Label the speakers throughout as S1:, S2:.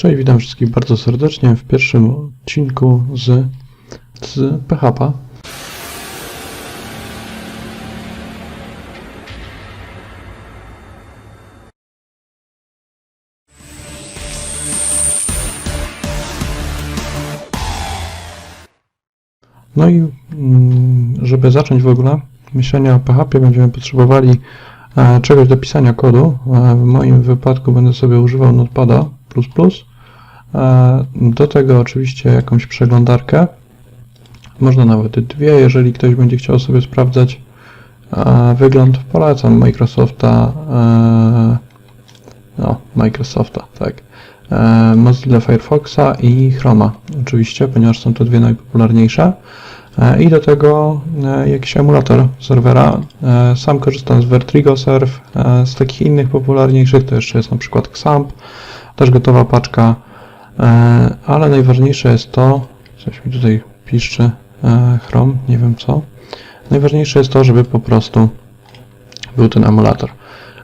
S1: Cześć, witam wszystkich bardzo serdecznie w pierwszym odcinku z, z PHP. No i mm, żeby zacząć w ogóle myślenie o PHP będziemy potrzebowali e, czegoś do pisania kodu. E, w moim wypadku będę sobie używał Notepada++. E, do tego oczywiście jakąś przeglądarkę. Można nawet dwie, jeżeli ktoś będzie chciał sobie sprawdzać e, wygląd. Polecam Microsofta. No, Microsofta, tak. Mozilla Firefoxa i Chroma, oczywiście, ponieważ są to dwie najpopularniejsze. I do tego jakiś emulator serwera. Sam korzystam z Vertrigo Serve. E, Z takich innych popularniejszych to jeszcze jest na przykład Xamp, też gotowa paczka. E, Ale najważniejsze jest to, coś mi tutaj piszczy e, Chrome, nie wiem co. Najważniejsze jest to, żeby po prostu był ten emulator.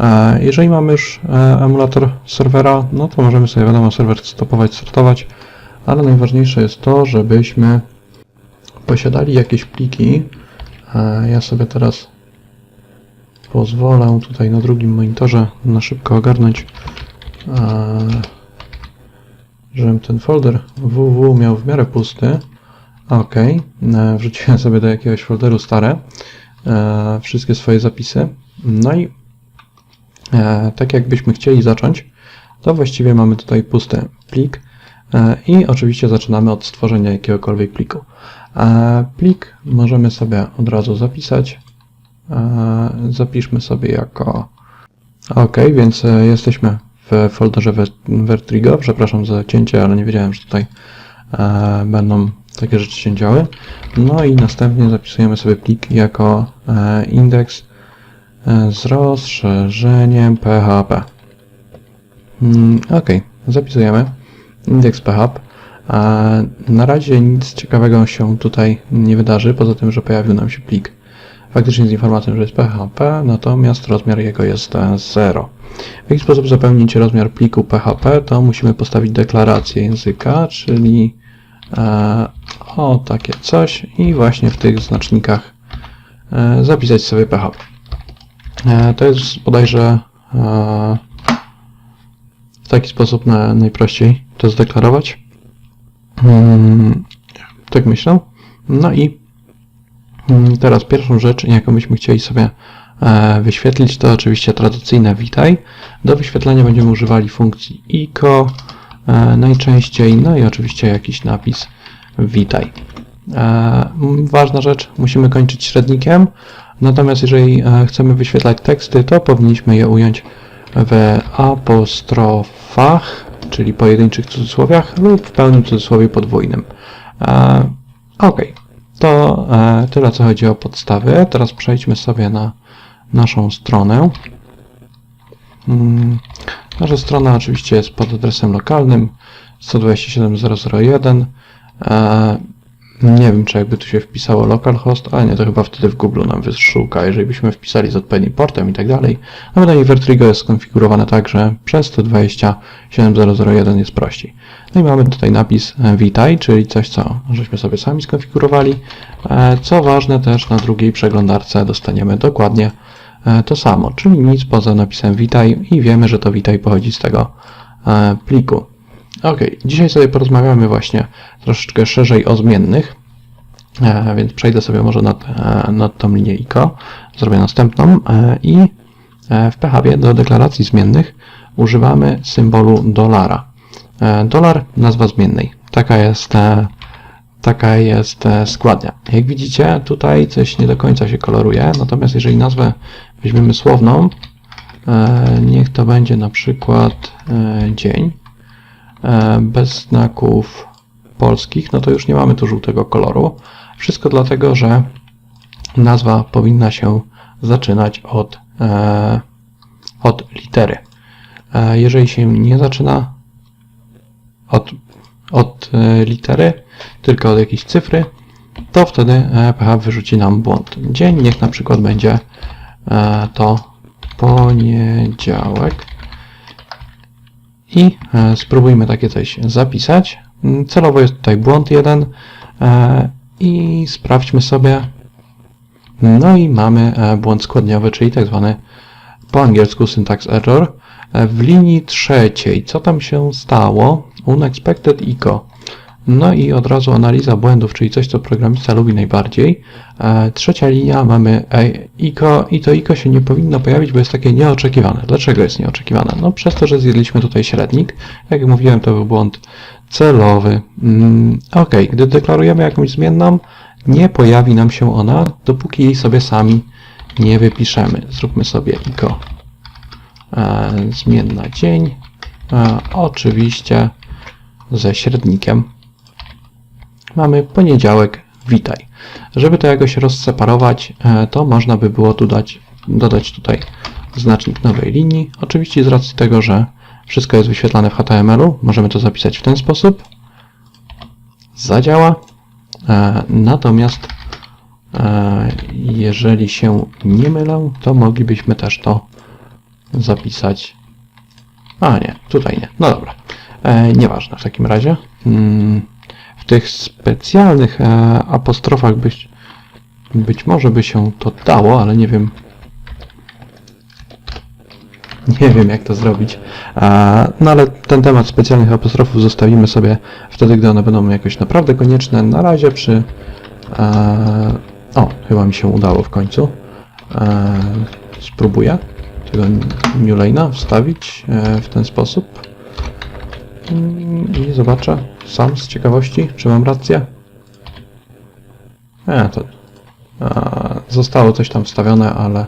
S1: E, Jeżeli mamy już emulator serwera, no to możemy sobie wiadomo serwer stopować, startować, ale najważniejsze jest to, żebyśmy posiadali jakieś pliki. Ja sobie teraz pozwolę tutaj na drugim monitorze na szybko ogarnąć, żebym ten folder www miał w miarę pusty. Ok, e, wrzuciłem sobie do jakiegoś folderu stare e, wszystkie swoje zapisy. No i e, tak jakbyśmy chcieli zacząć, to właściwie mamy tutaj pusty plik i oczywiście zaczynamy od stworzenia jakiegokolwiek pliku. Plik możemy sobie od razu zapisać. Zapiszmy sobie jako OK, więc jesteśmy w folderze Ver- Vertrigo. Przepraszam za cięcie, ale nie wiedziałem, że tutaj e, będą takie rzeczy się działy. No i następnie zapisujemy sobie plik jako e, indeks e, z rozszerzeniem PHP. Mm, OK, zapisujemy indeks PHP. E, Na razie nic ciekawego się tutaj nie wydarzy, poza tym, że pojawił nam się plik faktycznie z informacją, że jest PHP, natomiast rozmiar jego jest e, 0. W jaki sposób zapełnić rozmiar pliku PHP, to musimy postawić deklarację języka, czyli e, o takie coś i właśnie w tych znacznikach e, zapisać sobie PHP. E, to jest bodajże e, w taki sposób na, najprościej to zdeklarować. Mm, tak myślę. No i teraz pierwszą rzecz, jaką byśmy chcieli sobie e, wyświetlić, to oczywiście tradycyjne witaj. Do wyświetlenia będziemy używali funkcji ICO e, najczęściej, no i oczywiście jakiś napis witaj. E, ważna rzecz, musimy kończyć średnikiem, natomiast jeżeli chcemy wyświetlać teksty, to powinniśmy je ująć w apostrofach, czyli pojedynczych cudzysłowiach lub w pełnym cudzysłowie podwójnym. Ok, to e, tyle co chodzi o podstawy. Teraz przejdźmy sobie na naszą stronę. Mm, Nasza strona oczywiście jest pod adresem lokalnym 127.001. Nie wiem, czy jakby tu się wpisało localhost, ale nie, to chyba wtedy w Google nam wyszuka, jeżeli byśmy wpisali z odpowiednim portem i tak dalej. No wydaje Vertrigo jest skonfigurowane tak, że przez 127.001 jest prościej. No i mamy tutaj napis e, witaj, czyli coś, co żeśmy sobie sami skonfigurowali. E, Co ważne, też na drugiej przeglądarce dostaniemy dokładnie e, to samo, czyli nic poza napisem witaj i wiemy, że to witaj pochodzi z tego pliku. Ok, dzisiaj sobie porozmawiamy właśnie troszeczkę szerzej o zmiennych, e, więc przejdę sobie może nad, e, nad tą linię ICO, zrobię następną e, i w PHP do deklaracji zmiennych używamy symbolu dolara. Dolar nazwa zmiennej. Taka jest, taka jest składnia. Jak widzicie, tutaj coś nie do końca się koloruje, natomiast jeżeli nazwę weźmiemy słowną, niech to będzie na przykład dzień, bez znaków polskich, no to już nie mamy tu żółtego koloru. Wszystko dlatego, że nazwa powinna się zaczynać od, e, od litery. E, jeżeli się nie zaczyna od, od e, litery, tylko od jakiejś cyfry, to wtedy e, PHP wyrzuci nam błąd. Dzień niech na przykład będzie e, to poniedziałek. I e, spróbujmy takie coś zapisać. Mm, Celowo jest tutaj błąd jeden e, i sprawdźmy sobie. No i mamy e, błąd składniowy, czyli tak zwany po angielsku syntax error. W linii trzeciej, co tam się stało? Unexpected echo. No i od razu analiza błędów, czyli coś, co programista lubi najbardziej. E, trzecia linia mamy e, ICO i to ICO się nie powinno pojawić, bo jest takie nieoczekiwane. Dlaczego jest nieoczekiwane? No przez to, że zjedliśmy tutaj średnik. Jak mówiłem, to był błąd celowy. Mm, ok, gdy deklarujemy jakąś zmienną, nie pojawi nam się ona, dopóki jej sobie sami nie wypiszemy. Zróbmy sobie ICO e, zmienna dzień. Oczywiście ze średnikiem mamy poniedziałek, witaj. Żeby to jakoś rozseparować, e, to można by było tu dać, dodać tutaj znacznik nowej linii. Oczywiście z racji tego, że wszystko jest wyświetlane w HTML-u, możemy to zapisać w ten sposób. Zadziała. E, Natomiast e, jeżeli się nie mylę, to moglibyśmy też to zapisać. A nie, tutaj nie. No dobra. Nieważne w takim razie. W tych specjalnych e, apostrofach być, być może by się to dało, ale nie wiem. Nie wiem jak to zrobić. E, no ale ten temat specjalnych apostrofów zostawimy sobie wtedy, gdy one będą jakoś naprawdę konieczne. Na razie przy... E, o, chyba mi się udało w końcu. Spróbuję tego Newlane'a wstawić w ten sposób. I zobaczę sam z ciekawości, czy mam rację. Nie, to zostało coś tam wstawione, ale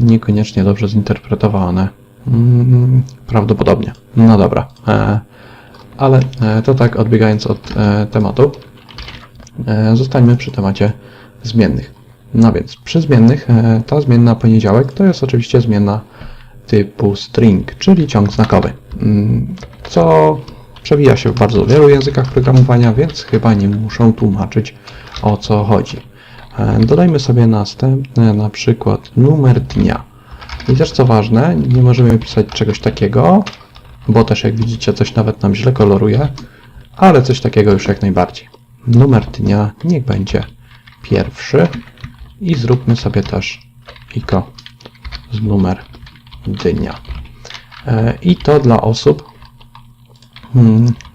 S1: niekoniecznie dobrze zinterpretowane. Mm, prawdopodobnie. No dobra. E, ale e, to tak odbiegając od e, tematu, e, zostańmy przy temacie zmiennych. No więc przy zmiennych e, ta zmienna poniedziałek to jest oczywiście zmienna typu string, czyli ciąg znakowy, Mm, co przewija się w bardzo wielu językach programowania, więc chyba nie muszę tłumaczyć o co chodzi. E, Dodajmy sobie następny, na przykład numer dnia. I też co ważne, nie możemy pisać czegoś takiego, bo też jak widzicie coś nawet nam źle koloruje, ale coś takiego już jak najbardziej. Numer dnia niech będzie pierwszy i zróbmy sobie też iko z numer dnia. E, I to dla osób,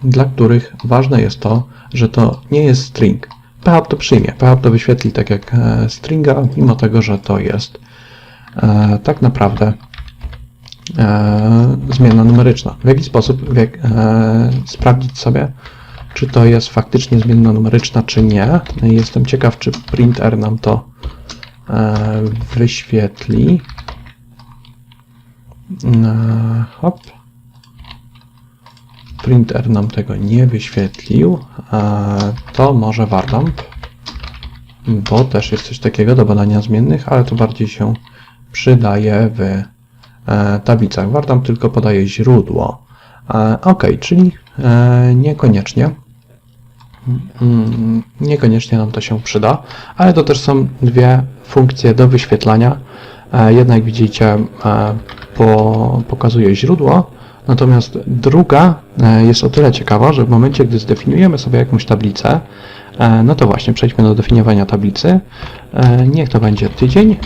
S1: dla których ważne jest to, że to nie jest string. PHP to przyjmie, PHP to wyświetli tak jak e, stringa, mimo tego, że to jest e, tak naprawdę e, zmiana numeryczna. W jaki sposób w jak, sprawdzić sobie, czy to jest faktycznie zmienna numeryczna, czy nie. Jestem ciekaw, czy printer nam to wyświetli. E, hop. Printer nam tego nie wyświetlił. To może Warlamp, bo też jest coś takiego do badania zmiennych, ale to bardziej się przydaje w e, tablicach. Warlamp tylko podaje źródło. E, ok, czyli e, niekoniecznie. Mm, Niekoniecznie nam to się przyda, ale to też są dwie funkcje do wyświetlania. Jedna, jak widzicie, po, pokazuje źródło, natomiast druga e, jest o tyle ciekawa, że w momencie, gdy zdefiniujemy sobie jakąś tablicę, e, no to właśnie przejdźmy do definiowania tablicy. E, Niech to będzie tydzień.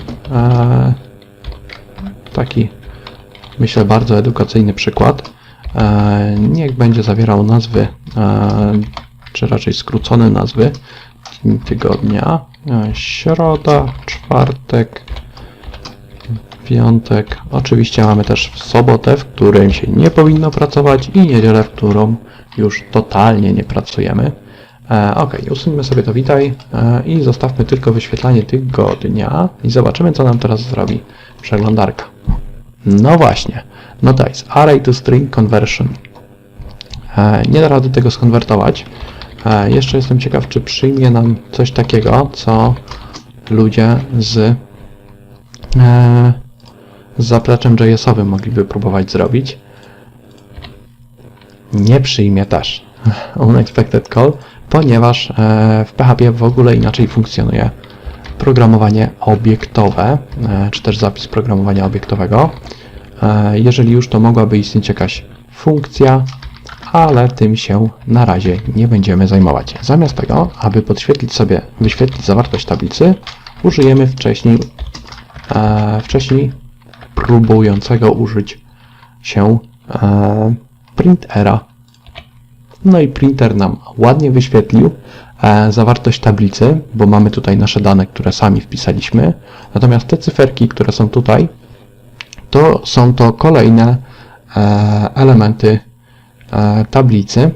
S1: Taki, myślę, bardzo edukacyjny przykład. Niech będzie zawierał nazwy, czy raczej skrócone nazwy tygodnia. Środa, czwartek, piątek. Oczywiście mamy też sobotę, w którym się nie powinno pracować i niedzielę, w którą już totalnie nie pracujemy. E, ok, usuńmy sobie to witaj e, i zostawmy tylko wyświetlanie tygodnia i zobaczymy, co nam teraz zrobi przeglądarka. No właśnie, no dice, array to string conversion. E, nie da rady tego skonwertować. E, jeszcze jestem ciekaw, czy przyjmie nam coś takiego, co ludzie z, e, z zapleczem JS-owym mogliby próbować zrobić. Nie przyjmie też unexpected call, ponieważ e, w PHP w ogóle inaczej funkcjonuje programowanie obiektowe, e, czy też zapis programowania obiektowego. E, Jeżeli już, to mogłaby istnieć jakaś funkcja, ale tym się na razie nie będziemy zajmować. Zamiast tego, aby podświetlić sobie, wyświetlić zawartość tablicy, użyjemy wcześniej, wcześniej próbującego użyć się e, printera. No i printer nam ładnie wyświetlił e, zawartość tablicy, bo mamy tutaj nasze dane, które sami wpisaliśmy. Natomiast te cyferki, które są tutaj, to są to kolejne e, elementy e, tablicy,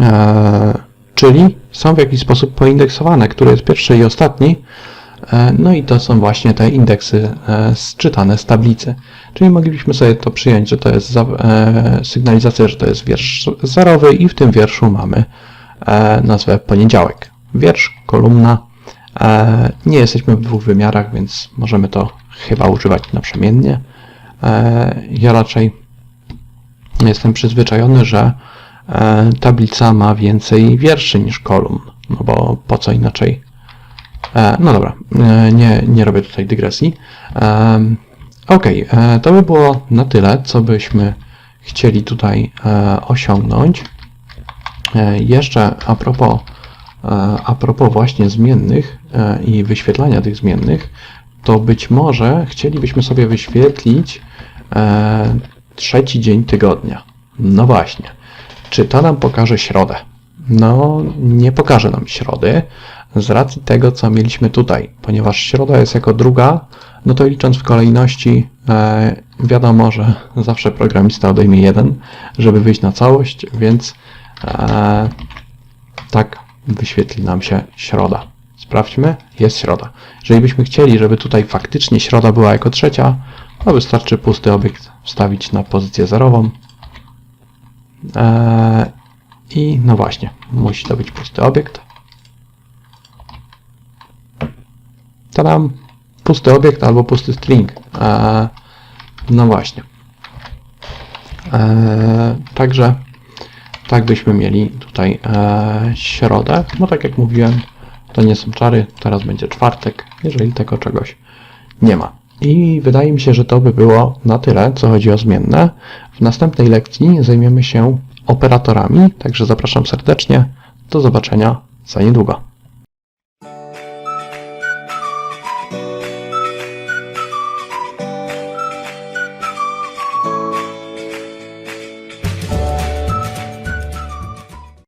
S1: e, czyli są w jakiś sposób poindeksowane, który jest pierwszy i ostatni. E, No i to są właśnie te indeksy e, sczytane z tablicy. Czyli moglibyśmy sobie to przyjąć, że to jest e, sygnalizacja, że to jest wiersz zerowy i w tym wierszu mamy nazwę poniedziałek. Wiersz, kolumna. Nie jesteśmy w dwóch wymiarach, więc możemy to chyba używać naprzemiennie. Ja raczej jestem przyzwyczajony, że tablica ma więcej wierszy niż kolumn, no bo po co inaczej No dobra, e, nie, nie robię tutaj dygresji. Em, Ok, e, to by było na tyle, co byśmy chcieli tutaj e, osiągnąć. E, Jeszcze a propos, e, a propos właśnie zmiennych e, i wyświetlania tych zmiennych, to być może chcielibyśmy sobie wyświetlić e, trzeci dzień tygodnia. No właśnie. Czy to nam pokaże środę? No, nie pokaże nam środy, z racji tego, co mieliśmy tutaj. Ponieważ środa jest jako druga, no to licząc w kolejności, e, wiadomo, że zawsze programista odejmie jeden, żeby wyjść na całość, więc e, tak wyświetli nam się środa. Sprawdźmy, jest środa. Jeżeli byśmy chcieli, żeby tutaj faktycznie środa była jako trzecia, to wystarczy pusty obiekt wstawić na pozycję zerową. E, I no właśnie, musi to być pusty obiekt. Tadam! Pusty obiekt albo pusty string. E, no właśnie. E, także tak byśmy mieli tutaj e, środę. No tak jak mówiłem, to nie są czary. Teraz będzie czwartek, jeżeli tego czegoś nie ma. I wydaje mi się, że to by było na tyle, co chodzi o zmienne. W następnej lekcji zajmiemy się operatorami, także zapraszam serdecznie. Do zobaczenia za niedługo.